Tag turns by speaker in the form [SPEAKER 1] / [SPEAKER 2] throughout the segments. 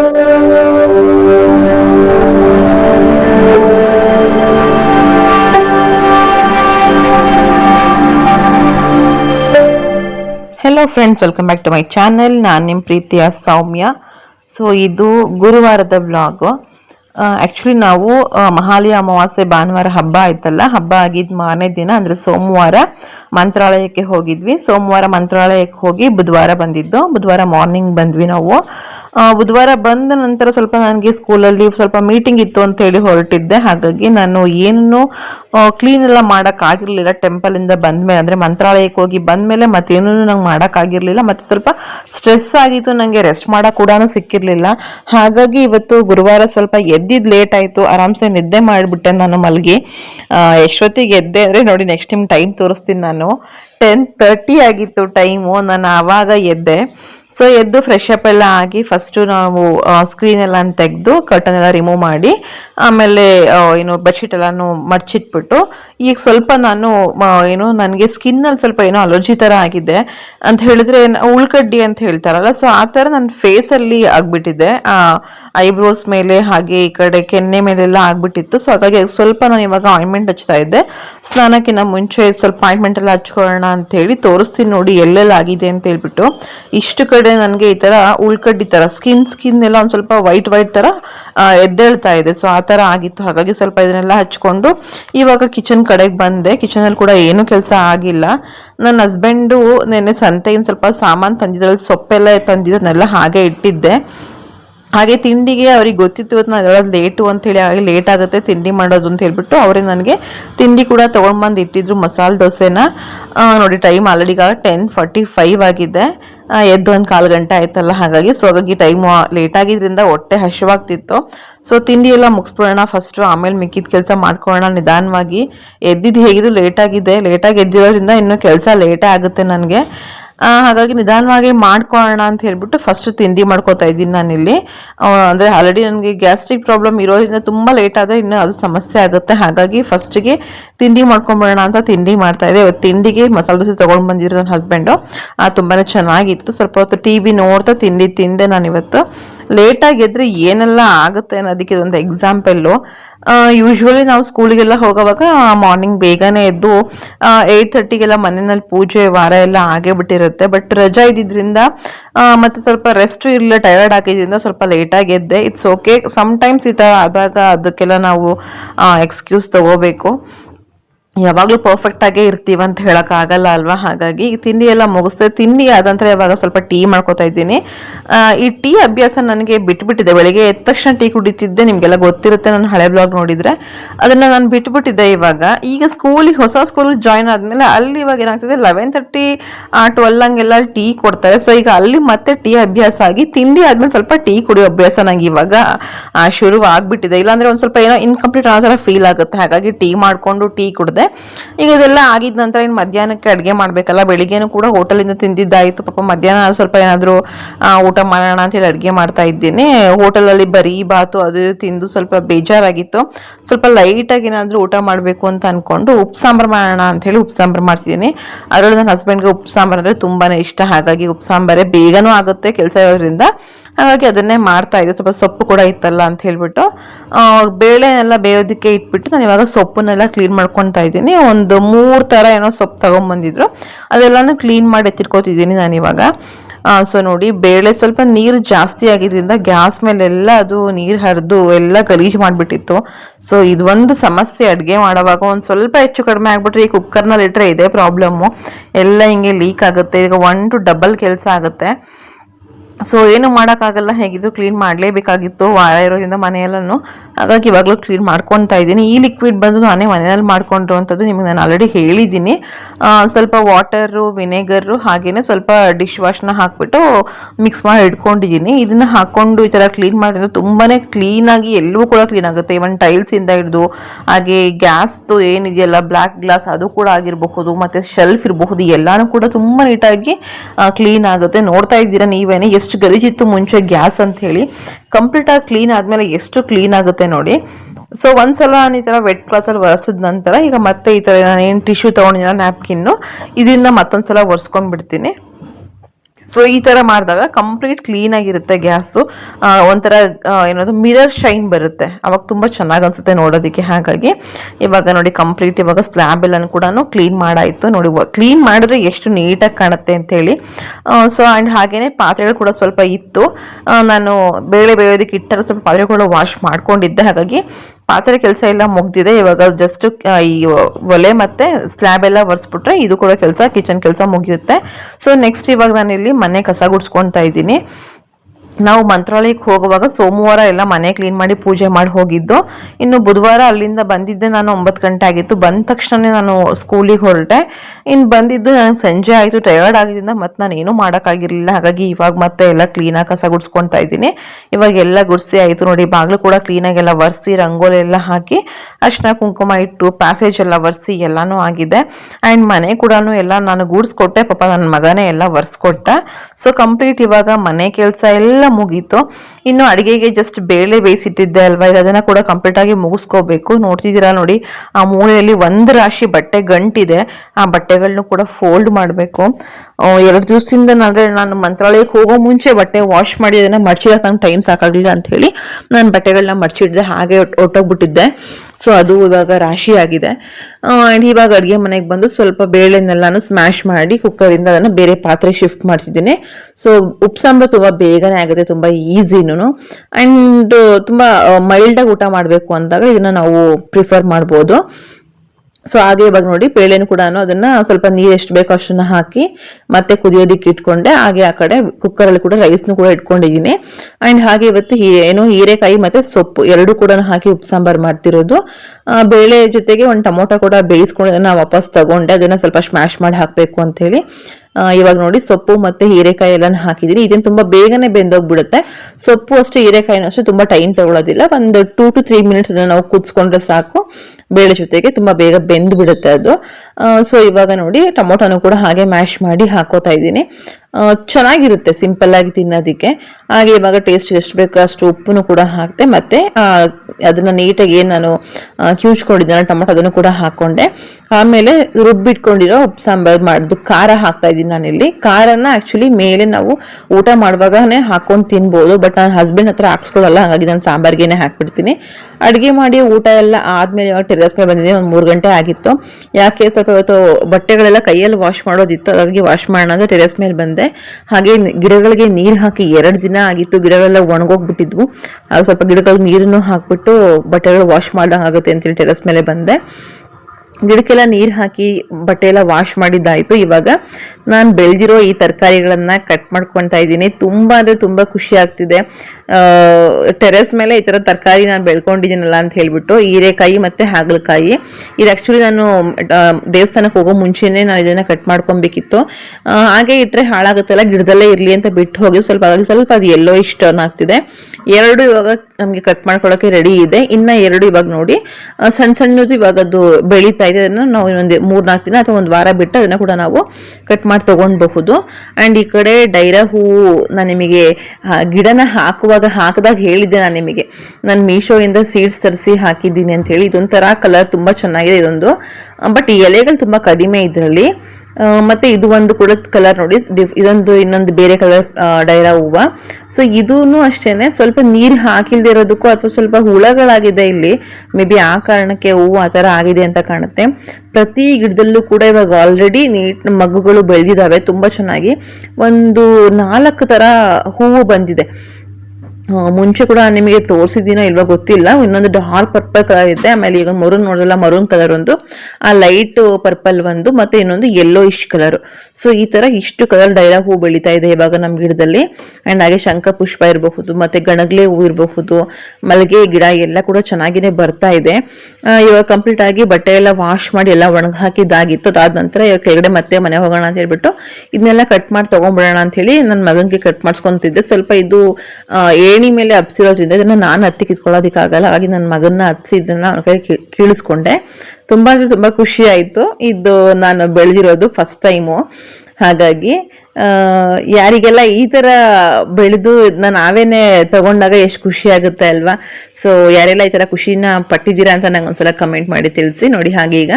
[SPEAKER 1] Hello friends welcome back to my channel ನಾನು ನಿಮ್ಮ ಪ್ರೀತಿಯ ಸೌಮ್ಯ. ಸೊ ಇದು ಗುರುವಾರದ ಬ್ಲಾಗು ಆ್ಯಕ್ಚುಲಿ ನಾವು ಮಹಾಲಿ ಅಮಾವಾಸ್ಯೆ ಭಾನುವಾರ ಹಬ್ಬ ಆಯ್ತಲ್ಲ, ಹಬ್ಬ ಆಗಿದ್ದ ಮಾರನೇ ದಿನ, ಅಂದರೆ ಸೋಮವಾರ ಮಂತ್ರಾಲಯಕ್ಕೆ ಹೋಗಿದ್ವಿ. ಸೋಮವಾರ ಮಂತ್ರಾಲಯಕ್ಕೆ ಹೋಗಿ ಬುಧವಾರ ಬಂದಿದ್ದು. ಬುಧವಾರ ಮಾರ್ನಿಂಗ್ ಬಂದ್ವಿ ನಾವು. ಬುಧವಾರ ಬಂದ ನಂತರ ಸ್ವಲ್ಪ ನನಗೆ ಸ್ಕೂಲಲ್ಲಿ ಸ್ವಲ್ಪ ಮೀಟಿಂಗ್ ಇತ್ತು ಅಂತ ಹೇಳಿ ಹೊರಟಿದ್ದೆ. ಹಾಗಾಗಿ ನಾನು ಏನೂ ಕ್ಲೀನ್ ಎಲ್ಲ ಮಾಡೋಕ್ಕಾಗಿರಲಿಲ್ಲ. ಟೆಂಪಲಿಂದ ಬಂದ್ಮೇಲೆ ಅಂದರೆ ಮಂತ್ರಾಲಯಕ್ಕೆ ಹೋಗಿ ಬಂದ ಮೇಲೆ ಮತ್ತೇನೂ ನಂಗೆ ಮಾಡೋಕ್ಕಾಗಿರಲಿಲ್ಲ. ಮತ್ತು ಸ್ವಲ್ಪ ಸ್ಟ್ರೆಸ್ ಆಗಿತ್ತು. ನನಗೆ ರೆಸ್ಟ್ ಮಾಡೋ ಕೂಡ ಸಿಕ್ಕಿರಲಿಲ್ಲ. ಹಾಗಾಗಿ ಇವತ್ತು ಗುರುವಾರ ಸ್ವಲ್ಪ ಎದ್ದಿದ್ದು ಲೇಟ್ ಆಯಿತು. ಆರಾಮ್ಸೆ ನಿದ್ದೆ ಮಾಡಿಬಿಟ್ಟೆ ನಾನು ಮಲಗಿ. ಎಷ್ಟೊತ್ತಿಗೆ ಎದ್ದೆ ಅಂದರೆ ನೋಡಿ ನೆಕ್ಸ್ಟ್ ಟೈಮ್ ಟೈಮ್ ತೋರಿಸ್ತೀನಿ ನಾನು. ಟೆನ್ ತರ್ಟಿ ಆಗಿತ್ತು ಟೈಮು ನಾನು ಆವಾಗ ಎದ್ದೆ. ಸೊ ಎದ್ದು ಫ್ರೆಶ್ ಅಪ್ ಎಲ್ಲ ಆಗಿ ಫಸ್ಟು ನಾವು ಸ್ಕ್ರೀನ್ ಎಲ್ಲ ತೆಗೆದು ಕರ್ಟನ್ ಎಲ್ಲ ರಿಮೂವ್ ಮಾಡಿ, ಆಮೇಲೆ ಏನು ಬೆಡ್ಶೀಟ್ ಎಲ್ಲಾನು ಮಡ್ಚಿಟ್ಬಿಟ್ಟು, ಈಗ ಸ್ವಲ್ಪ ನಾನು ಏನು ನನಗೆ ಸ್ಕಿನ್ನಲ್ಲಿ ಸ್ವಲ್ಪ ಏನೋ ಅಲರ್ಜಿ ಥರ ಆಗಿದೆ ಅಂತ ಹೇಳಿದ್ರೆ ಉಳ್ಕಡ್ಡಿ ಅಂತ ಹೇಳ್ತಾರಲ್ಲ ಸೊ ಆ ಥರ ನನ್ನ ಫೇಸಲ್ಲಿ ಆಗಿಬಿಟ್ಟಿದೆ. ಐಬ್ರೋಸ್ ಮೇಲೆ ಹಾಗೆ ಈ ಕಡೆ ಕೆನ್ನೆ ಮೇಲೆಲ್ಲ ಆಗಿಬಿಟ್ಟಿತ್ತು. ಸೊ ಹಾಗಾಗಿ ಸ್ವಲ್ಪ ನಾನು ಇವಾಗ ಆಯಿಂಟ್ಮೆಂಟ್ ಹಚ್ತಾ ಇದ್ದೆ. ಸ್ನಾನಕ್ಕಿಂತ ಮುಂಚೆ ಸ್ವಲ್ಪ ಆಯಿಂಟ್ಮೆಂಟ್ ಎಲ್ಲ ಹಚ್ಕೊಳ್ಳೋಣ ಅಂತ ಹೇಳಿ ತೋರಿಸ್ತೀನಿ ನೋಡಿ ಎಲ್ಲೆಲ್ಲ ಆಗಿದೆ ಅಂತ ಹೇಳ್ಬಿಟ್ಟು. ಇಷ್ಟು ಕಡೆ ನನಗೆ ಈ ಥರ ಉಳ್ಕಡ್ಡಿ ಥರ ಸ್ಕಿನ್ ಸ್ಕಿನ್ ಎಲ್ಲ ಒಂದು ಸ್ವಲ್ಪ ವೈಟ್ ವೈಟ್ ಥರ ಎದ್ದೇಳ್ತಾ ಇದೆ. ಸೊ ಆ ಥರ ಆಗಿತ್ತು. ಹಾಗಾಗಿ ಸ್ವಲ್ಪ ಇದನ್ನೆಲ್ಲ ಹಚ್ಕೊಂಡು ಇವಾಗ ಕಿಚನ್ ಕಡೆಗೆ ಬಂದೆ. ಕಿಚನಲ್ಲಿ ಕೂಡ ಏನೂ ಕೆಲಸ ಆಗಿಲ್ಲ. ನನ್ನ ಹಸ್ಬೆಂಡು ನೆನ್ನೆ ಸಂತೆಯಿಂದ ಸ್ವಲ್ಪ ಸಾಮಾನು ತಂದಿದ್ರಲ್ಲಿ ಸೊಪ್ಪೆಲ್ಲ ತಂದಿದ್ದನ್ನೆಲ್ಲ ಹಾಗೆ ಇಟ್ಟಿದ್ದೆ. ಹಾಗೆ ತಿಂಡಿಗೆ ಅವ್ರಿಗೆ ಗೊತ್ತಿತ್ತು ಇವತ್ತು ನಾನು ಅದರೊಳಗೆ ಲೇಟು ಅಂತೇಳಿ ಹಾಗೆ ಲೇಟ್ ಆಗುತ್ತೆ, ತಿಂಡಿ ಮಾಡೋದು ಅಂತ ಹೇಳ್ಬಿಟ್ಟು ಅವರೇ ನನಗೆ ತಿಂಡಿ ಕೂಡ ತೊಗೊಂಡ್ಬಂದು ಇಟ್ಟಿದ್ರು, ಮಸಾಲೆ ದೋಸೆನ. ನೋಡಿ, ಟೈಮ್ ಆಲ್ರೆಡಿ ಈಗ ಟೆನ್ ಫಾರ್ಟಿ ಫೈವ್ ಆಗಿದೆ ಎದ್ದು ಒಂದು ಕಾಲು ಗಂಟೆ ಆಯ್ತಲ್ಲ, ಹಾಗಾಗಿ ಸೊ, ಹಾಗಾಗಿ ಟೈಮು ಲೇಟ್ ಆಗಿದ್ರಿಂದ ಹೊಟ್ಟೆ ಹಸಿವಾಗ್ತಿತ್ತು. ಸೊ, ತಿಂಡಿ ಎಲ್ಲ ಮುಗಿಸ್ಬಿಡೋಣ ಫಸ್ಟು ಆಮೇಲೆ ಮಿಕ್ಕಿದ ಕೆಲಸ ಮಾಡ್ಕೊಳ್ಳೋಣ, ನಿಧಾನವಾಗಿ. ಎದ್ದಿದ್ದು ಹೇಗಿದ್ದು ಲೇಟಾಗಿದೆ ಲೇಟಾಗಿ ಎದ್ದಿರೋದ್ರಿಂದ ಇನ್ನೂ ಕೆಲಸ ಲೇಟೇ ಆಗುತ್ತೆ ನನಗೆ. ಹಾಗಾಗಿ ನಿಧಾನವಾಗಿ ಮಾಡ್ಕೊಳ್ಳೋಣ ಅಂತ ಹೇಳ್ಬಿಟ್ಟು ಫಸ್ಟ್ ತಿಂಡಿ ಮಾಡ್ಕೋತಾ ಇದ್ದೀನಿ ಇಲ್ಲಿ ಅಂದ್ರೆ ಆಲ್ರೆಡಿ ನನಗೆ ಗ್ಯಾಸ್ಟ್ರಿಕ್ ಪ್ರಾಬ್ಲಮ್ ಇರೋದ್ರಿಂದ ತುಂಬ ಲೇಟ್ ಆದರೆ ಇನ್ನು ಅದು ಸಮಸ್ಯೆ ಆಗುತ್ತೆ. ಹಾಗಾಗಿ ಫಸ್ಟಿಗೆ ತಿಂಡಿ ಮಾಡ್ಕೊಂಬಿಡೋಣ ಅಂತ ತಿಂಡಿ ಮಾಡ್ತಾ ಇದ್ದೆ. ಇವತ್ತು ತಿಂಡಿಗೆ ಮಸಾಲೆ ದೋಸೆ ತೊಗೊಂಡು ಬಂದಿರೋ ನನ್ನ ಹಸ್ಬೆಂಡು ತುಂಬಾ ಚೆನ್ನಾಗಿತ್ತು. ಸ್ವಲ್ಪ ಹೊತ್ತು ಟಿ ವಿ ನೋಡ್ತಾ ತಿಂಡಿ ತಿಂದೆ ನಾನು ಇವತ್ತು ಲೇಟಾಗಿ ಎದ್ರೆ ಏನೆಲ್ಲ ಆಗುತ್ತೆ ಅನ್ನೋದಕ್ಕೆ ಇದೊಂದು ಎಕ್ಸಾಂಪಲ್ಲು ಯೂಶ್ವಲಿ ನಾವು ಸ್ಕೂಲಿಗೆಲ್ಲ ಹೋಗೋವಾಗ ಮಾರ್ನಿಂಗ್ ಬೇಗನೆ ಎದ್ದು ಏಯ್ಟ್ ತರ್ಟಿಗೆಲ್ಲ ಮನೆಯಲ್ಲಿ ಪೂಜೆ ವಾರ ಎಲ್ಲ ಆಗೇ ಬಿಟ್ಟಿರುತ್ತೆ. ಬಟ್ ರಜಾ ಇದ್ದಿದ್ರಿಂದ ಮತ್ತು ಮತ್ತೆ ಸ್ವಲ್ಪ ರೆಸ್ಟ್ ಇರಲಿಲ್ಲ ಟೈರ್ಡ್ ಆಗಿದ್ದರಿಂದ ಸ್ವಲ್ಪ ಲೇಟಾಗಿ ಎದ್ದೆ. ಇಟ್ಸ್ ಓಕೆ ಸಮ್ಟೈಮ್ಸ್ ಈ ಥರ ಆದಾಗ ಅದಕ್ಕೆಲ್ಲ ನಾವು ಎಕ್ಸ್ಕ್ಯೂಸ್ ತಗೋಬೇಕು. ಯಾವಾಗಲೂ ಪರ್ಫೆಕ್ಟ್ ಆಗೇ ಇರ್ತೀವಿ ಅಂತ ಹೇಳೋಕ್ಕಾಗಲ್ಲ ಅಲ್ವಾ? ಹಾಗಾಗಿ ತಿಂಡಿ ಎಲ್ಲ ಮುಗಿಸ್ತದೆ ತಿಂಡಿ ಆದ ನಂತರ ಇವಾಗ ಸ್ವಲ್ಪ ಟೀ ಮಾಡ್ಕೊತಾ ಇದ್ದೀನಿ. ಈ ಟೀ ಅಭ್ಯಾಸ ನನಗೆ ಬಿಟ್ಬಿಟ್ಟಿದೆ. ಬೆಳಿಗ್ಗೆ ಎದ್ದ ತಕ್ಷಣ ಟೀ ಕುಡಿತಿದ್ದೆ ನಿಮಗೆಲ್ಲ ಗೊತ್ತಿರುತ್ತೆ ನಾನು ಹಳೆ ಬ್ಲಾಗ್ ನೋಡಿದರೆ. ಅದನ್ನು ನಾನು ಬಿಟ್ಬಿಟ್ಟಿದ್ದೆ ಇವಾಗ. ಈಗ ಸ್ಕೂಲಿಗೆ ಹೊಸ ಸ್ಕೂಲಿಗೆ ಜಾಯ್ನ್ ಆದಮೇಲೆ ಅಲ್ಲಿ ಇವಾಗ ಏನಾಗ್ತದೆ? ಲೆವೆನ್ ತರ್ಟಿ ಟ್ವೆಲ್ ಹಂಗೆಲ್ಲ ಟೀ ಕೊಡ್ತಾರೆ. ಸೊ ಈಗ ಅಲ್ಲಿ ಮತ್ತೆ ಟೀ ಅಭ್ಯಾಸ ಆಗಿ ತಿಂಡಿ ಆದ್ಮೇಲೆ ಸ್ವಲ್ಪ ಟೀ ಕುಡಿಯೋ ಅಭ್ಯಾಸ ನಂಗೆ ಇವಾಗ ಆ, ಶುರು ಆಗ್ಬಿಟ್ಟಿದೆ ಇಲ್ಲಾಂದ್ರೆ ಒಂದು ಸ್ವಲ್ಪ ಏನೋ ಇನ್ಕಂಪ್ಲೀಟ್ ಅನ್ನೋ ಥರ ಫೀಲ್ ಆಗುತ್ತೆ. ಹಾಗಾಗಿ ಟೀ ಮಾಡಿಕೊಂಡು ಟೀ ಕುಡಿದೆ ಈಗ ಇದೆಲ್ಲ ಆಗಿದ ನಂತರ ಇನ್ನು ಮಧ್ಯಾಹ್ನಕ್ಕೆ ಅಡುಗೆ ಮಾಡಬೇಕಲ್ಲ, ಬೆಳಿಗ್ಗೆನೂ ಕೂಡ ಹೋಟೆಲಿಂದ ತಿಂದಿದ್ದಾಯಿತು. ಪಾಪ ಮಧ್ಯಾಹ್ನ ಸ್ವಲ್ಪ ಏನಾದರೂ ಊಟ ಮಾಡೋಣ ಅಂತೇಳಿ ಅಡುಗೆ ಮಾಡ್ತಾ ಇದ್ದೀನಿ. ಹೋಟೆಲಲ್ಲಿ ಬರೀ ಬಾತು ಅದು ತಿಂದು ಸ್ವಲ್ಪ ಬೇಜಾರಾಗಿತ್ತು. ಸ್ವಲ್ಪ ಲೈಟಾಗಿ ಏನಾದರೂ ಊಟ ಮಾಡಬೇಕು ಅಂತ ಅಂದ್ಕೊಂಡು ಉಪ್ಪು ಸಾಂಬಾರು ಮಾಡೋಣ ಅಂಥೇಳಿ ಉಪ್ಪು ಸಾಂಬಾರು ಮಾಡ್ತಿದ್ದೀನಿ. ಅದರಲ್ಲಿ ನನ್ನ ಹಸ್ಬೆಂಡ್ಗೆ ಉಪ್ಪು ಸಾಂಬಾರು ಅಂದರೆ ತುಂಬಾ ಇಷ್ಟ. ಹಾಗಾಗಿ ಉಪ್ಪು ಸಾಂಬಾರೇ ಬೇಗನೂ ಆಗುತ್ತೆ ಕೆಲಸ ಇರೋದ್ರಿಂದ. ಹಾಗಾಗಿ ಅದನ್ನೇ ಮಾಡ್ತಾ ಇದ್ದೆ. ಸ್ವಲ್ಪ ಸೊಪ್ಪು ಕೂಡ ಇತ್ತಲ್ಲ ಅಂತ ಹೇಳಿಬಿಟ್ಟು. ಬೇಳೆನೆಲ್ಲ ಬೇಯೋದಕ್ಕೆ ಇಟ್ಬಿಟ್ಟು ನಾನು ಇವಾಗ ಸೊಪ್ಪನ್ನೆಲ್ಲ ಕ್ಲೀನ್ ಮಾಡ್ಕೊತಾ ಇದ್ದೀನಿ. ಒಂದು ಮೂರು ಥರ ಏನೋ ಸೊಪ್ಪು ತೊಗೊಂಬಂದಿದ್ರು. ಅದೆಲ್ಲನೂ ಕ್ಲೀನ್ ಮಾಡಿ ಎತ್ತಿಟ್ಕೋತಿದ್ದೀನಿ ಇವಾಗ. ಸೊ ನೋಡಿ, ಬೇಳೆ ಸ್ವಲ್ಪ ನೀರು ಜಾಸ್ತಿ ಆಗಿದ್ರಿಂದ ಗ್ಯಾಸ್ ಮೇಲೆಲ್ಲ ಅದು ನೀರು ಹರಿದು ಎಲ್ಲ ಗಲೀಜು ಮಾಡಿಬಿಟ್ಟಿತ್ತು. ಸೊ ಇದು ಒಂದು ಸಮಸ್ಯೆ ಅಡುಗೆ ಮಾಡೋವಾಗ ಒಂದು ಸ್ವಲ್ಪ ಹೆಚ್ಚು ಕಡಿಮೆ ಆಗಿಬಿಟ್ರೆ ಈ ಕುಕ್ಕರ್ನಲ್ಲಿ ಇಟ್ಟರೆ ಇದೇ ಪ್ರಾಬ್ಲಮ್ಮು ಎಲ್ಲ ಹಿಂಗೆ ಲೀಕ್ ಆಗುತ್ತೆ. ಈಗ ಒನ್ ಟು ಡಬಲ್ ಕೆಲಸ ಆಗುತ್ತೆ. ಸೊ ಏನು ಮಾಡೋಕ್ಕಾಗಲ್ಲ, ಹೇಗಿದ್ರು ಕ್ಲೀನ್ ಮಾಡಲೇಬೇಕಾಗಿತ್ತು. ವಾರ ಇರೋದ್ರಿಂದ ಮನೆಯಲ್ಲೂ ಹಾಗಾಗಿ ಇವಾಗಲೂ ಕ್ಲೀನ್ ಮಾಡ್ಕೊತಾ ಇದ್ದೀನಿ. ಈ ಲಿಕ್ವಿಡ್ ಬಂದು ನಾನೇ ಮನೆಯಲ್ಲಿ ಮಾಡ್ಕೊಂಡಿರುವಂಥದ್ದು ನಿಮಗೆ ನಾನು ಆಲ್ರೆಡಿ ಹೇಳಿದ್ದೀನಿ. ಸ್ವಲ್ಪ ವಾಟರು ವಿನೆಗರು ಹಾಗೆಯೇ ಸ್ವಲ್ಪ ಡಿಶ್ ವಾಶ್ನ ಹಾಕ್ಬಿಟ್ಟು ಮಿಕ್ಸ್ ಮಾಡಿ ಇಟ್ಕೊಂಡಿದ್ದೀನಿ. ಇದನ್ನು ಹಾಕ್ಕೊಂಡು ಈ ಥರ ಕ್ಲೀನ್ ಮಾಡಿದ್ರೆ ತುಂಬಾ ಕ್ಲೀನಾಗಿ ಎಲ್ಲವೂ ಕೂಡ ಕ್ಲೀನ್ ಆಗುತ್ತೆ. ಇವನ್ ಟೈಲ್ಸಿಂದ ಹಿಡಿದು, ಹಾಗೆ ಗ್ಯಾಸ್ದು ಏನಿದೆಯಲ್ಲ ಬ್ಲ್ಯಾಕ್ ಗ್ಲಾಸ್ ಅದು ಕೂಡ ಆಗಿರಬಹುದು, ಮತ್ತು ಶೆಲ್ಫ್ ಇರಬಹುದು, ಎಲ್ಲಾನು ಕೂಡ ತುಂಬ ನೀಟಾಗಿ ಕ್ಲೀನ್ ಆಗುತ್ತೆ. ನೋಡ್ತಾ ಇದ್ದೀರಾ ನೀವೇನೆ? ಎಷ್ಟು ಗಲೀಜಿತ್ತು ಮುಂಚೆ ಗ್ಯಾಸ್ ಅಂತ ಹೇಳಿ ಕಂಪ್ಲೀಟಾಗಿ ಕ್ಲೀನ್ ಆದಮೇಲೆ ಎಷ್ಟು ಕ್ಲೀನ್ ಆಗುತ್ತೆ ನೋಡಿ. ಸೊ ಒಂದ್ಸಲ ನಾನು ಈ ಥರ ವೆಟ್ ಕ್ಲಾತಲ್ಲಿ ಒರೆಸಿದ ನಂತರ, ಈಗ ಮತ್ತೆ ಈ ಥರ ನಾನು ಏನು ಟಿಶ್ಯೂ ತೊಗೊಂಡಿಲ್ಲ ನ್ಯಾಪ್ಕಿನ್ನು ಇದರಿಂದ ಮತ್ತೊಂದು ಸಲ ಒರೆಸ್ಕೊಂಡು ಬಿಡ್ತೀನಿ ಸೊ ಈ ಥರ ಮಾಡಿದಾಗ ಕಂಪ್ಲೀಟ್ ಕ್ಲೀನಾಗಿರುತ್ತೆ ಗ್ಯಾಸು ಒಂಥರ ಏನದು ಮಿರರ್ ಶೈನ್ ಬರುತ್ತೆ. ಅವಾಗ ತುಂಬ ಚೆನ್ನಾಗಿ ಅನ್ಸುತ್ತೆ ನೋಡೋದಕ್ಕೆ. ಹಾಗಾಗಿ ಇವಾಗ ನೋಡಿ ಕಂಪ್ಲೀಟ್ ಇವಾಗ ಸ್ಲ್ಯಾಬ್ ಎಲ್ಲನೂ ಕೂಡ ಕ್ಲೀನ್ ಮಾಡಾಯಿತು. ನೋಡಿ ಕ್ಲೀನ್ ಮಾಡಿದ್ರೆ ಎಷ್ಟು ನೀಟಾಗಿ ಕಾಣುತ್ತೆ ಅಂತೇಳಿ. ಸೊ ಆ್ಯಂಡ್ ಹಾಗೇನೆ ಪಾತ್ರೆಗಳು ಕೂಡ ಸ್ವಲ್ಪ ಇತ್ತು. ನಾನು ಬೇಳೆ ಬೇಯೋದಕ್ಕೆ ಇಟ್ಟರೆ ಸ್ವಲ್ಪ ಪಾತ್ರೆಗಳು ವಾಶ್ ಮಾಡ್ಕೊಂಡಿದ್ದೆ. ಹಾಗಾಗಿ ಪಾತ್ರೆ ಕೆಲಸ ಎಲ್ಲ ಮುಗ್ದಿದೆ. ಇವಾಗ ಜಸ್ಟ್ ಈ ಒಲೆ ಮತ್ತೆ ಸ್ಲ್ಯಾಬ್ ಎಲ್ಲ ಒರೆಸ್ಬಿಟ್ರೆ ಇದು ಕೂಡ ಕೆಲಸ ಕಿಚನ್ ಕೆಲಸ ಮುಗಿಯುತ್ತೆ. ಸೊ ನೆಕ್ಸ್ಟ್ ಇವಾಗ ನಾನಿಲ್ಲಿ ಮನೆ ಕಸ ಗುಡ್ಸ್ಕೊಳ್ತಾ ಇದ್ದೀನಿ. ನಾವು ಮಂತ್ರಾಲಯಕ್ಕೆ ಹೋಗುವಾಗ ಸೋಮವಾರ ಎಲ್ಲ ಮನೆ ಕ್ಲೀನ್ ಮಾಡಿ ಪೂಜೆ ಮಾಡಿ ಹೋಗಿದ್ದು. ಇನ್ನು ಬುಧವಾರ ಅಲ್ಲಿಂದ ಬಂದಿದ್ದೆ ನಾನು ಒಂಬತ್ತು ಗಂಟೆ ಆಗಿತ್ತು. ಬಂದ ತಕ್ಷಣ ನಾನು ಸ್ಕೂಲಿಗೆ ಹೊರಟೆ. ಇನ್ನು ಬಂದಿದ್ದು ನನಗೆ ಸಂಜೆ ಆಯಿತು. ಟಯರ್ಡ್ ಆಗಿದ್ದರಿಂದ ಮತ್ತೆ ನಾನು ಏನೂ ಮಾಡೋಕ್ಕಾಗಿರಲಿಲ್ಲ. ಹಾಗಾಗಿ ಇವಾಗ ಮತ್ತೆ ಎಲ್ಲ ಕ್ಲೀನಾಗಿ ಕಸ ಗುಡಿಸ್ಕೊತಾ ಇದ್ದೀನಿ. ಇವಾಗ ಎಲ್ಲ ಗುಡಿಸಿ ಆಯಿತು ನೋಡಿ. ಬಾಗಿಲು ಕೂಡ ಕ್ಲೀನಾಗೆಲ್ಲ ಒರೆಸಿ ರಂಗೋಲಿ ಎಲ್ಲ ಹಾಕಿ ಅರ್ಶಿನ ಕುಂಕುಮ ಇಟ್ಟು ಪ್ಯಾಸೇಜ್ ಎಲ್ಲ ಒರೆಸಿ ಎಲ್ಲನೂ ಆಗಿದೆ. ಆ್ಯಂಡ್ ಮನೆ ಕೂಡ ಎಲ್ಲ ನಾನು ಗೂಡಿಸ್ಕೊಟ್ಟೆ. ಪಾಪ ನನ್ನ ಮಗನೇ ಎಲ್ಲ ಒರೆಸ್ಕೊಟ್ಟ. ಸೊ ಕಂಪ್ಲೀಟ್ ಇವಾಗ ಮನೆ ಕೆಲಸ ಎಲ್ಲ ಮುಗೀತು. ಇನ್ನು ಅಡುಗೆಗೆ ಜಸ್ಟ್ ಬೇಳೆ ಬೇಯಿಸಿಟ್ಟಿದ್ದೆ ಅಲ್ವಾ? ಈಗ ಅದನ್ನು ಕೂಡ ಕಂಪ್ಲೀಟ್ ಆಗಿ ಮುಗಿಸ್ಕೋಬೇಕು. ನೋಡ್ತಿದ್ದೀರಾ ನೋಡಿ, ಆ ಮೂಲೆಯಲ್ಲಿ ಒಂದು ರಾಶಿ ಬಟ್ಟೆ ಗಂಟಿದೆ. ಆ ಬಟ್ಟೆಗಳನ್ನೂ ಕೂಡ ಫೋಲ್ಡ್ ಮಾಡಬೇಕು. ಎರಡು ದಿವಸದಿಂದ ಅಂದರೆ ನಾನು ಮಂತ್ರಾಲಯಕ್ಕೆ ಹೋಗೋ ಮುಂಚೆ ಬಟ್ಟೆ ವಾಶ್ ಮಾಡಿ ಅದನ್ನು ಮಡ್ಚಿಡಕ್ಕೆ ನಂಗೆ ಟೈಮ್ ಸಾಕಾಗಲಿಲ್ಲ ಅಂತ ಹೇಳಿ ನಾನು ಬಟ್ಟೆಗಳನ್ನ ಮಡ್ಚಿಡಿದೆ ಹಾಗೆ ಹೊರ್ಟೋಗ್ಬಿಟ್ಟಿದ್ದೆ ಸೊ ಅದು ಇವಾಗ ರಾಶಿ ಆಗಿದೆ. ಆ್ಯಂಡ್ ಇವಾಗ ಅಡುಗೆ ಮನೆಗೆ ಬಂದು ಸ್ವಲ್ಪ ಬೇಳೆನೆಲ್ಲಾನು ಸ್ಮ್ಯಾಶ್ ಮಾಡಿ ಕುಕ್ಕರಿಂದ ಅದನ್ನು ಬೇರೆ ಪಾತ್ರೆ ಶಿಫ್ಟ್ ಮಾಡ್ತಿದ್ದೀನಿ. ಸೊ ಉಪ್ಸಾಂಬಾರು ತುಂಬ ಬೇಗನೆ ಆಗುತ್ತೆ, ತುಂಬ ಈಸಿನೂ ಆ್ಯಂಡ್ ತುಂಬ ಮೈಲ್ಡಾಗಿ ಊಟ ಮಾಡಬೇಕು ಅಂದಾಗ ಇದನ್ನು ನಾವು ಪ್ರಿಫರ್ ಮಾಡ್ಬೋದು. ಸೊ ಹಾಗೆ ಇವಾಗ ನೋಡಿ ಬೇಳೆನೂ ಕೂಡ ಅದನ್ನ ಸ್ವಲ್ಪ ನೀರು ಎಷ್ಟು ಬೇಕೋ ಅಷ್ಟನ್ನ ಹಾಕಿ ಮತ್ತೆ ಕುದಿಯೋದಕ್ಕೆ ಇಟ್ಕೊಂಡೆ. ಹಾಗೆ ಆ ಕಡೆ ಕುಕ್ಕರಲ್ಲಿ ಕೂಡ ರೈಸ್ನು ಕೂಡ ಇಟ್ಕೊಂಡಿದ್ದೀನಿ. ಆ್ಯಂಡ್ ಹಾಗೆ ಇವತ್ತು ಏನು ಹೀರೆಕಾಯಿ ಮತ್ತೆ ಸೊಪ್ಪು ಎರಡು ಕೂಡ ಹಾಕಿ ಉಪ್ಪು ಸಾಂಬಾರು ಮಾಡ್ತಿರೋದು. ಬೇಳೆ ಜೊತೆಗೆ ಒಂದು ಟೊಮೊಟೊ ಕೂಡ ಬೇಯಿಸ್ಕೊಂಡು ಅದನ್ನು ವಾಪಸ್ ತಗೊಂಡೆ. ಅದನ್ನ ಸ್ವಲ್ಪ ಸ್ಮ್ಯಾಶ್ ಮಾಡಿ ಹಾಕಬೇಕು ಅಂತ ಹೇಳಿ. ಇವಾಗ ನೋಡಿ ಸೊಪ್ಪು ಮತ್ತೆ ಹೀರೆಕಾಯಿ ಎಲ್ಲ ಹಾಕಿದ್ದೀನಿ ಇದನ್ನು ತುಂಬಾ ಬೇಗನೆ ಬೆಂದೋಗ್ಬಿಡುತ್ತೆ. ಸೊಪ್ಪು ಅಷ್ಟು, ಹೀರೆಕಾಯಿನೂ ಅಷ್ಟು ತುಂಬಾ ಟೈಮ್ ತಗೊಳ್ಳೋದಿಲ್ಲ ಒಂದು ಟೂ ಟು ತ್ರೀ ಮಿನಿಟ್ಸ್ ನಾವು ಕುದಿಸ್ಕೊಂಡ್ರೆ ಸಾಕು. ಬೇಳೆ ಜೊತೆಗೆ ತುಂಬಾ ಬೇಗ ಬೆಂದು ಬಿಡುತ್ತೆ ಅದು ಸೊ ಇವಾಗ ನೋಡಿ ಟೊಮೊಟೊನು ಕೂಡ ಹಾಗೆ ಮ್ಯಾಶ್ ಮಾಡಿ ಹಾಕೋತಾ ಇದ್ದೀನಿ. ಚೆನ್ನಾಗಿರುತ್ತೆ ಸಿಂಪಲ್ ಆಗಿ ತಿನ್ನೋದಕ್ಕೆ. ಹಾಗೆ ಇವಾಗ ಟೇಸ್ಟ್ ಎಷ್ಟು ಬೇಕೋ ಅಷ್ಟು ಉಪ್ಪನ್ನು ಕೂಡ ಹಾಕ್ತೆ ಮತ್ತೆ ಅದನ್ನು ನೀಟಾಗಿ ಏನು ನಾನು ಕ್ಯೂಚ್ಕೊಂಡಿದ್ದೇನೆ ಟೊಮೊಟೊ ಅದನ್ನು ಕೂಡ ಹಾಕೊಂಡೆ ಆಮೇಲೆ ರುಬ್ಬಿಟ್ಕೊಂಡಿರೋ ಉಪ್ಪು ಸಾಂಬಾರು ಮಾಡಿದ್ದು ಖಾರ ಹಾಕ್ತಾ ಇದ್ದೀನಿ ನಾನಿಲ್ಲಿ. ಖಾರನ ಆಕ್ಚುಲಿ ಮೇಲೆ ನಾವು ಊಟ ಮಾಡುವಾಗನೇ ಹಾಕೊಂಡು ತಿನ್ಬೋದು ಬಟ್ ನಾನು ಹಸ್ಬೆಂಡ್ ಹತ್ರ ಹಾಕ್ಸ್ಕೊಳ್ಳಲ್ಲ, ಹಾಗಾಗಿ ನಾನು ಸಾಂಬಾರ್ಗೇನೆ ಹಾಕ್ಬಿಡ್ತೀನಿ. ಅಡುಗೆ ಮಾಡಿ ಊಟ ಎಲ್ಲ ಆದಮೇಲೆ ಇವಾಗ ಟೆರೆಸ್ ಮೇಲೆ ಬಂದಿದ್ದೀನಿ, ಒಂದು ಮೂರು ಗಂಟೆ ಆಗಿತ್ತು. ಯಾಕೆ ಸ್ವಲ್ಪ ಇವತ್ತು ಬಟ್ಟೆಗಳೆಲ್ಲ ಕೈಯಲ್ಲಿ ವಾಶ್ ಮಾಡೋದಿತ್ತು, ಹಾಗಾಗಿ ವಾಶ್ ಮಾಡೋಣ ಅಂತ ಟೆರೆಸ್ ಮೇಲೆ ಬಂದೆ. ಹಾಗೆ ಗಿಡಗಳಿಗೆ ನೀರು ಹಾಕಿ ಎರಡು ದಿನ ಆಗಿತ್ತು, ಗಿಡಗಳೆಲ್ಲ ಒಣಗೋಗ್ಬಿಟ್ಟಿದ್ವು. ಆಗ ಸ್ವಲ್ಪ ಗಿಡಗಳಿಗೆ ನೀರನ್ನು ಹಾಕ್ಬಿಟ್ಟು ಬಟ್ಟೆಗಳು ವಾಶ್ ಮಾಡ್ದಂಗೆ ಆಗುತ್ತೆ ಅಂತೇಳಿ ಟೆರೆಸ್ ಮೇಲೆ ಬಂದೆ. ಗಿಡಕ್ಕೆಲ್ಲ ನೀರು ಹಾಕಿ ಬಟ್ಟೆ ಎಲ್ಲ ವಾಶ್ ಮಾಡಿದ್ದಾಯಿತು. ಇವಾಗ ನಾನು ಬೆಳೆದಿರೋ ಈ ತರಕಾರಿಗಳನ್ನು ಕಟ್ ಮಾಡ್ಕೊತಾ ಇದ್ದೀನಿ. ತುಂಬ ಅಂದರೆ ತುಂಬ ಖುಷಿ ಆಗ್ತಿದೆ. ಟೆರೆಸ್ ಮೇಲೆ ಈ ಥರ ತರಕಾರಿ ನಾನು ಬೆಳ್ಕೊಂಡಿದ್ದೀನಲ್ಲ ಅಂತ ಹೇಳಿಬಿಟ್ಟು ಹೀರೆಕಾಯಿ ಮತ್ತು ಹಾಗಲಕಾಯಿ. ಇದು ಆ್ಯಕ್ಚುಲಿ ನಾನು ದೇವಸ್ಥಾನಕ್ಕೆ ಹೋಗೋ ಮುಂಚೆನೇ ನಾನು ಇದನ್ನು ಕಟ್ ಮಾಡ್ಕೊಬೇಕಿತ್ತು. ಹಾಗೆ ಇಟ್ಟರೆ ಹಾಳಾಗುತ್ತಲ್ಲ, ಗಿಡದಲ್ಲೇ ಇರಲಿ ಅಂತ ಬಿಟ್ಟು ಹೋಗಿ ಸ್ವಲ್ಪ ಹಾಗಾಗಿ ಸ್ವಲ್ಪ ಅದು ಎಲ್ಲೋ ಇಷ್ಟ ಆಗ್ತಿದೆ. ಎರಡು ಇವಾಗ ನಮಗೆ ಕಟ್ ಮಾಡ್ಕೊಳ್ಳೋಕೆ ರೆಡಿ ಇದೆ. ಇನ್ನು ಎರಡು ಇವಾಗ ನೋಡಿ. ಸಣ್ಣ ಸಣ್ಣದು ಇವಾಗ ಅದು ಬೆಳೀತಾ ಇದೆ ಅದನ್ನು ನಾವು ಇನ್ನೊಂದು ಮೂರ್ನಾಲ್ಕು ದಿನ ಅಥವಾ ಒಂದು ವಾರ ಬಿಟ್ಟು ಅದನ್ನ ಕೂಡ ನಾವು ಕಟ್ ಮಾಡಿ ತಗೊಳ್ಬಹುದು ಆ್ಯಂಡ್ ಈ ಕಡೆ ಡೈರಾ ಹೂವು ನಾನು ನಿಮಗೆ ಗಿಡನ ಹಾಕುವಾಗ ಹಾಕಿದಾಗ ಹೇಳಿದ್ದೆ ನಾನು ನಿಮಗೆ. ನಾನು ಮೀಶೋಯಿಂದ ಸೀಡ್ಸ್ ತರಿಸಿ ಹಾಕಿದ್ದೀನಿ ಅಂತ ಹೇಳಿ. ಇದೊಂಥರ ಕಲರ್ ತುಂಬಾ ಚೆನ್ನಾಗಿದೆ ಇದೊಂದು. ಬಟ್ ಈ ಎಲೆಗಳು ತುಂಬ ಕಡಿಮೆ ಇದರಲ್ಲಿ. ಮತ್ತೆ ಇದು ಒಂದು ಕೂಡ ಕಲರ್ ನೋಡಿ ಇದೊಂದು ಇನ್ನೊಂದು ಬೇರೆ ಕಲರ್ ಡೈರಾ ಹೂವ. ಸೊ ಇದೂ ಅಷ್ಟೇನೆ. ಸ್ವಲ್ಪ ನೀರು ಹಾಕಿಲ್ದೇ ಇರೋದಕ್ಕೂ ಅಥವಾ ಸ್ವಲ್ಪ ಹುಳಗಳಾಗಿದೆ ಇಲ್ಲಿ ಮೇ ಬಿ ಆ ಕಾರಣಕ್ಕೆ ಹೂವು ಆ ಥರ ಆಗಿದೆ ಅಂತ ಕಾಣುತ್ತೆ. ಪ್ರತಿ ಗಿಡದಲ್ಲೂ ಕೂಡ ಇವಾಗ ಆಲ್ರೆಡಿ ನೀಟ್ ಮಗುಗಳು ಬೆಳೆದಿದ್ದಾವೆ ತುಂಬ ಚೆನ್ನಾಗಿ. ಒಂದು ನಾಲ್ಕು ಥರ ಹೂವು ಬಂದಿದೆ. ಮುಂಚೆ ಕೂಡ ನಿಮಗೆ ತೋರಿಸಿದ್ದೀನೋ ಇಲ್ವಾ ಗೊತ್ತಿಲ್ಲ. ಇನ್ನೊಂದು ಡಾರ್ಕ್ ಪರ್ಪಲ್ ಕಲರ್ ಇದೆ. ಆಮೇಲೆ ಈಗ ಮರೂನ್ ನೋಡೋಲ್ಲ ಮರೂನ್ ಕಲರ್ ಒಂದು. ಆ ಲೈಟ್ ಪರ್ಪಲ್ ಒಂದು ಮತ್ತೆ ಇನ್ನೊಂದು ಯೆಲ್ಲೋ ಇಶ್ ಕಲರ್. ಸೊ ಈ ತರ ಇಷ್ಟು ಕಲರ್ ಡೈಲಾಗ್ ಹೂ ಬೆಳೀತಾ ಇದೆ ಇವಾಗ ನಮ್ಮ ಗಿಡದಲ್ಲಿ. ಅಂಡ್ ಹಾಗೆ ಶಂಖ ಪುಷ್ಪ ಇರಬಹುದು ಮತ್ತೆ ಗಣಗ್ಲೆ ಹೂ ಇರಬಹುದು ಮಲ್ಲಿಗೆ ಗಿಡ ಎಲ್ಲ ಕೂಡ ಚೆನ್ನಾಗಿನೇ ಬರ್ತಾ ಇದೆ. ಇವಾಗ ಕಂಪ್ಲೀಟ್ ಆಗಿ ಬಟ್ಟೆ ಎಲ್ಲ ವಾಶ್ ಮಾಡಿ ಎಲ್ಲ ಒಣಗಿ ಹಾಕಿದ್ದಾಗಿತ್ತು ಅದಾದ ನಂತರ ಇವಾಗ ಕೆಳಗಡೆ ಮತ್ತೆ ಮನೆ ಹೋಗೋಣ ಅಂತ ಹೇಳ್ಬಿಟ್ಟು ಇದನ್ನೆಲ್ಲ ಕಟ್ ಮಾಡಿ ತಗೊಂಡ್ಬಿಡೋಣ ಅಂತ ಹೇಳಿ ನನ್ನ ಮಗನಿಗೆ ಕಟ್ ಮಾಡಿಸ್ಕೊಂತಿದ್ದೆ. ಸ್ವಲ್ಪ ಇದು ಆ, ಏಣಿ ಮೇಲೆ ಹಬ್ಸಿರೋದ್ರಿಂದ ಇದನ್ನು ನಾನು ಹತ್ತಿ ಕಿತ್ಕೊಳ್ಳೋದಕ್ಕಾಗಲ್ಲ. ಹಾಗೆ ನನ್ನ ಮಗನ್ನ ಹತ್ಸಿ ಇದನ್ನು ಅವನ ಕೈ, ಕೀಳಿಸ್ಕೊಂಡೆ. ತುಂಬಾ ಅಂದರೆ ತುಂಬ ಖುಷಿ ಇದು ನಾನು ಬೆಳೆದಿರೋದು ಫಸ್ಟ್ ಟೈಮು ಹಾಗಾಗಿ ಯಾರಿಗೆಲ್ಲ ಈ ಥರ ಬೆಳೆದು ಇದನ್ನ ನಾವೇನೆ ತಗೊಂಡಾಗ ಎಷ್ಟು ಖುಷಿ ಆಗುತ್ತೆ ಅಲ್ವಾ? ಸೊ ಯಾರೆಲ್ಲ ಈ ಥರ ಖುಷಿನ ಪಟ್ಟಿದ್ದೀರಾ ಅಂತ ನಂಗೆ ಒಂದ್ಸಲ ಕಮೆಂಟ್ ಮಾಡಿ ತಿಳಿಸಿ. ನೋಡಿ ಹಾಗೆ ಈಗ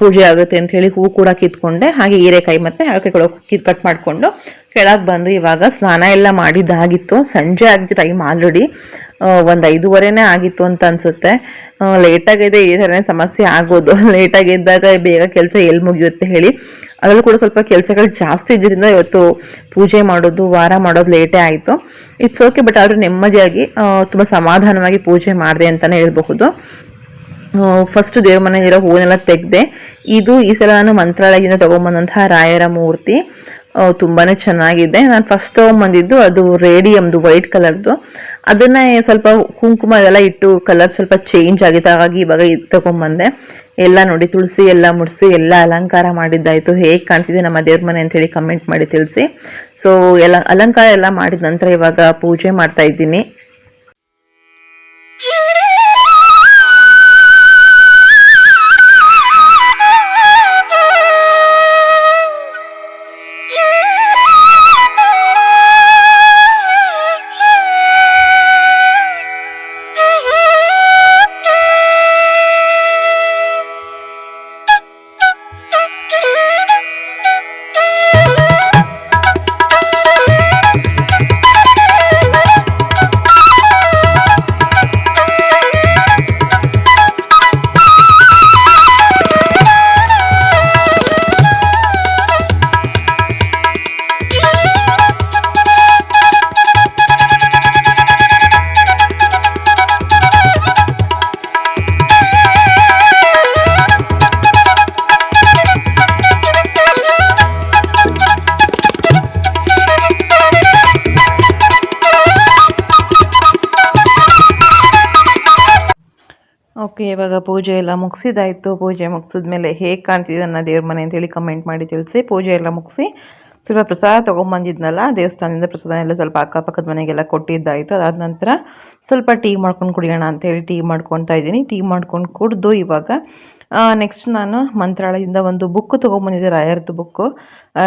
[SPEAKER 1] ಪೂಜೆ ಆಗುತ್ತೆ ಅಂತ ಹೇಳಿ ಹೂ ಕೂಡ ಕಿತ್ಕೊಂಡೆ. ಹಾಗೆ ಹೀರೆಕಾಯಿ ಮತ್ತೆ ಹಾಗೆ ಕಿತ್ ಕಟ್ ಮಾಡಿಕೊಂಡು ಕೆಳಗೆ ಬಂದು ಇವಾಗ ಸ್ನಾನ ಎಲ್ಲ ಮಾಡಿದ್ದಾಗಿತ್ತು. ಸಂಜೆ ಆಗಿತ್ತು ಟೈಮ್ ಆಲ್ರೆಡಿ ಒಂದು ಐದೂವರೆನೇ ಆಗಿತ್ತು ಅಂತ ಅನ್ಸುತ್ತೆ. ಲೇಟಾಗಿದೆ ಈ ಥರನೇ ಸಮಸ್ಯೆ ಆಗೋದು. ಲೇಟಾಗಿ ಇದ್ದಾಗ ಬೇಗ ಕೆಲಸ ಎಲ್ಲಿ ಮುಗಿಯುತ್ತೆ ಹೇಳಿ ಅದರಲ್ಲೂ ಕೂಡ ಸ್ವಲ್ಪ ಕೆಲಸಗಳು ಜಾಸ್ತಿ ಇದ್ದರಿಂದ ಇವತ್ತು ಪೂಜೆ ಮಾಡೋದು, ವಾರ ಮಾಡೋದು ಲೇಟೇ ಆಯಿತು. ಇಟ್ಸ್ ಓಕೆ ಬಟ್ ಆದರೂ ನೆಮ್ಮದಿಯಾಗಿ ತುಂಬ ಸಮಾಧಾನವಾಗಿ ಪೂಜೆ ಮಾಡಿದೆ ಅಂತಲೇ ಹೇಳಬಹುದು. ಫಸ್ಟ್ ದೇವ್ರ ಮನೆಯಲ್ಲಿರೋ ಹೂವನ್ನೆಲ್ಲ ತೆಗೆದೆ, ಇದು ಈ ಸಲ ನಾನು ಮಂತ್ರಾಲಯದಿಂದ ತಗೊಂಬಂದಂತಹ ರಾಯರ ಮೂರ್ತಿ. ಆ, ತುಂಬಾನೇ ಚೆನ್ನಾಗಿದೆ. ನಾನು ಫಸ್ಟ್ ತಗೊಂಬಂದಿದ್ದು ಅದು ರೇಡಿಯಮ್ದು ವೈಟ್ ಕಲರ್ದು ಅದನ್ನ ಸ್ವಲ್ಪ ಕುಂಕುಮ ಎಲ್ಲ ಇಟ್ಟು ಕಲರ್ ಸ್ವಲ್ಪ ಚೇಂಜ್ ಆಗಿತ್ತು ಹಾಗಾಗಿ ಇವಾಗ ಇದು ತೊಗೊಂಬಂದೆ. ಎಲ್ಲ ನೋಡಿ ತುಳಸಿ ಎಲ್ಲ ಮುಡಿಸಿ ಎಲ್ಲ ಅಲಂಕಾರ ಮಾಡಿದ್ದಾಯಿತು. ಹೇಗೆ ಕಾಣ್ತಿದೆ ನಮ್ಮ ದೇವ್ರ ಮನೆ ಅಂತ ಹೇಳಿ ಕಮೆಂಟ್ ಮಾಡಿ ತಿಳಿಸಿ. ಸೊ ಎಲ್ಲ ಅಲಂಕಾರ ಎಲ್ಲ ಮಾಡಿದ ನಂತರ ಇವಾಗ ಪೂಜೆ ಮಾಡ್ತಾ ಇದ್ದೀನಿ. ಇವಾಗ ಪೂಜೆ ಎಲ್ಲ ಮುಗಿಸಿದಾಯಿತು. ಪೂಜೆ ಮುಗಿಸಿದ್ಮೇಲೆ ಹೇಗೆ ಕಾಣ್ತಿದೆ ನನ್ನ ದೇವ್ರ ಮನೆ ಅಂತೇಳಿ ಕಮೆಂಟ್ ಮಾಡಿ ತಿಳಿಸಿ. ಪೂಜೆ ಎಲ್ಲ ಮುಗಿಸಿ ಸ್ವಲ್ಪ ಪ್ರಸಾದ ತೊಗೊಂಬಂದಿದ್ನಲ್ಲ, ದೇವಸ್ಥಾನದಿಂದ ಪ್ರಸಾದ ಎಲ್ಲ ಸ್ವಲ್ಪ ಅಕ್ಕಪಕ್ಕದ ಮನೆಗೆಲ್ಲ ಕೊಟ್ಟಿದ್ದಾಯಿತು. ಅದಾದ ನಂತರ ಸ್ವಲ್ಪ ಟೀ ಮಾಡ್ಕೊಂಡು ಕುಡಿಯೋಣ ಅಂತೇಳಿ ಟೀ ಮಾಡ್ಕೊತಾ ಇದ್ದೀನಿ. ಟೀ ಮಾಡ್ಕೊಂಡು ಕುಡಿದು ಇವಾಗ ನೆಕ್ಸ್ಟ್ ನಾನು ಮಂತ್ರಾಲಯದಿಂದ ಒಂದು ಬುಕ್ ತೊಗೊಂಬಂದಿದ್ದೆ, ರಾಯರದ್ದು ಬುಕ್ಕು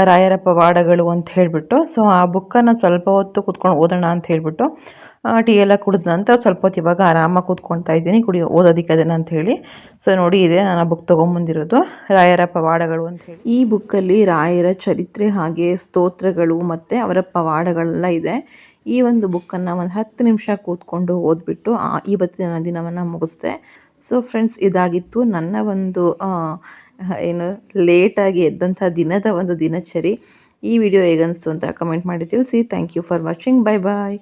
[SPEAKER 1] ರಾಯರ ಪವಾಡಗಳು ಅಂತ ಹೇಳಿಬಿಟ್ಟು. ಸೊ ಆ ಬುಕ್ಕನ್ನು ಸ್ವಲ್ಪ ಹೊತ್ತು ಕೂತ್ಕೊಂಡು ಓದೋಣ ಅಂತ ಹೇಳಿಬಿಟ್ಟು ಟೀ ಎಲ್ಲ ಕುಡಿದ ನಂತರ ಸ್ವಲ್ಪ ಹೊತ್ತು ಇವಾಗ ಆರಾಮಾಗಿ ಕೂತ್ಕೊಳ್ತಾ ಇದ್ದೀನಿ. ಕುಡಿ ಓದೋದಕ್ಕೆ ಅದನ್ನು ಅಂತ ಹೇಳಿ ಸೊ ನೋಡಿ ಇದೆ, ನಾನು ಬುಕ್ ತೊಗೊಂಬಂದಿರೋದು, ರಾಯರ ಪವಾಡಗಳು ಅಂತ ಹೇಳಿ ಈ ಬುಕ್ಕಲ್ಲಿ ರಾಯರ ಚರಿತ್ರೆ ಹಾಗೆ ಸ್ತೋತ್ರಗಳು ಮತ್ತು ಅವರ ಪವಾಡಗಳೆಲ್ಲ ಇದೆ. ಈ ಒಂದು ಬುಕ್ಕನ್ನು ಒಂದು ಹತ್ತು ನಿಮಿಷ ಕೂತ್ಕೊಂಡು ಓದ್ಬಿಟ್ಟು ಇವತ್ತಿನ ದಿನವನ್ನು ಮುಗಿಸ್ದೆ. ಸೊ ಫ್ರೆಂಡ್ಸ್ ಇದಾಗಿತ್ತು ನನ್ನ ಒಂದು ಏನು ಲೇಟಾಗಿ ಎದ್ದಂಥ ದಿನದ ಒಂದು ದಿನಚರಿ. ಈ ವಿಡಿಯೋ ಹೇಗನ್ನಿಸ್ತು ಅಂತ ಕಮೆಂಟ್ ಮಾಡಿ ತಿಳಿಸಿ. Thank you for watching bye bye